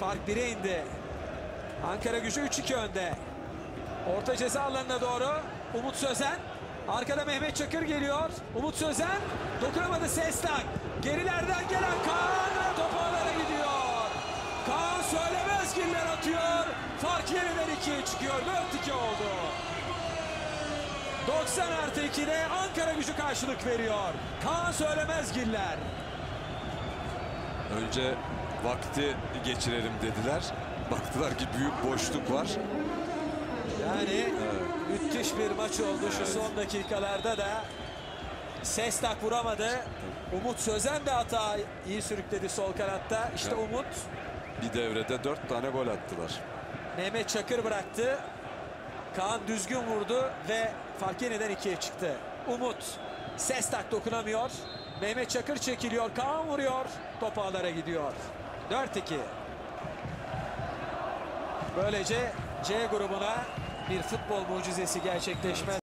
Fark 1'e indi. Ankara gücü 3-2 önde. Orta ceza alanına doğru. Umut Sözen. Arkada Mehmet Çakır geliyor. Umut Sözen. Dokunamadı Sestak. Gerilerden gelen Kaan ağlara gidiyor. Kaan söylemez giller atıyor. Fark yeniden 2'ye çıkıyor. 4-2 oldu. 90 artı 2'de Ankara gücü karşılık veriyor. Kaan söylemez giller. Önce vakti geçirelim dediler. Baktılar ki büyük boşluk var. Yani müthiş bir maç oldu şu son dakikalarda da. Sestak vuramadı. Umut Sözen de hata iyi sürükledi sol kanatta. İşte Evet. Umut. Bir devrede dört tane gol attılar. Mehmet Çakır bıraktı. Kaan düzgün vurdu ve fark yeniden ikiye çıktı. Umut. Sestak dokunamıyor. Mehmet Çakır çekiliyor. Kaan vuruyor. Top ağlara gidiyor. 4-2. Böylece C grubuna bir futbol mucizesi gerçekleşmez.